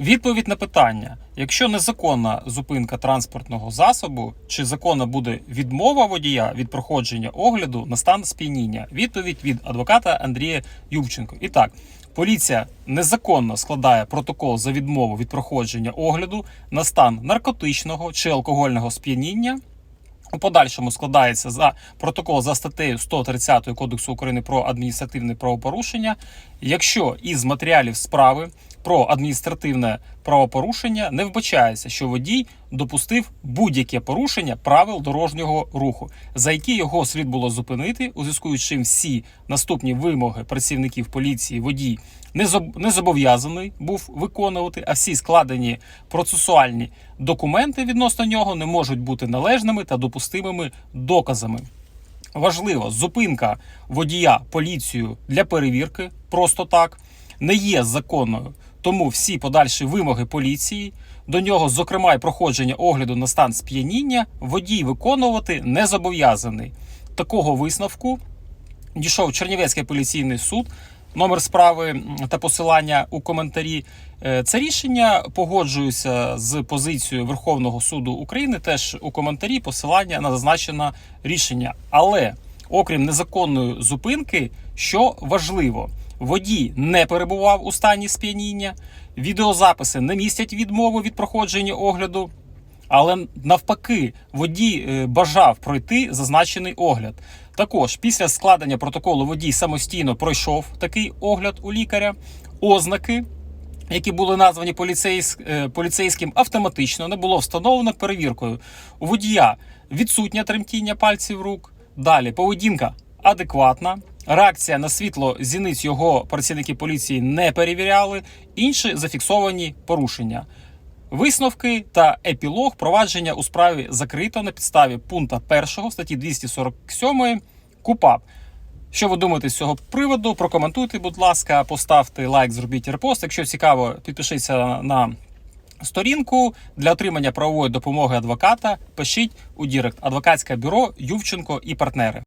Відповідь на питання: якщо незаконна зупинка транспортного засобу, чи законна буде відмова водія від проходження огляду на стан сп'яніння? Відповідь від адвоката Андрія Юбченко. І так, поліція незаконно складає протокол за відмову від проходження огляду на стан наркотичного чи алкогольного сп'яніння. У подальшому складається за протокол за статтею 130 Кодексу України про адміністративне правопорушення. Якщо із матеріалів справи про адміністративне правопорушення не вбачається, що водій допустив будь-яке порушення правил дорожнього руху, за які його слід було зупинити, у зв'язку з чим всі наступні вимоги працівників поліції водій не зоб- не зобов'язаний був виконувати, а всі складені процесуальні документи відносно нього не можуть бути належними та допустимими доказами. Важливо, зупинка водія поліцію для перевірки просто так не є законною. Тому всі подальші вимоги поліції до нього, зокрема, і проходження огляду на стан сп'яніння, водій виконувати не зобов'язаний. Такого висновку дійшов Чернівецький апеляційний суд. Номер справи та посилання у коментарі. Е, Це рішення погоджуюся з позицією Верховного суду України. Теж у коментарі посилання на зазначене рішення. Але окрім незаконної зупинки, що важливо, водій не перебував у стані сп'яніння, відеозаписи не містять відмову від проходження огляду. Але навпаки, водій е, бажав пройти зазначений огляд. Також після складення протоколу водій самостійно пройшов такий огляд у лікаря. Ознаки, які були названі поліцейсь, е, поліцейським, автоматично не було встановлено перевіркою. У водія відсутнє тремтіння пальців рук. Далі поведінка адекватна. Реакція на світло зіниць його працівники поліції не перевіряли. Інші зафіксовані порушення. Висновки та епілог провадження у справі закрито на підставі пункта 1 статті 247 КУПАП. Що ви думаєте з цього приводу? Прокоментуйте, будь ласка, поставте лайк, зробіть репост. Якщо цікаво, підпишіться на сторінку для отримання правової допомоги адвоката. Пишіть у Дірект адвокатське бюро Ювченко і партнери.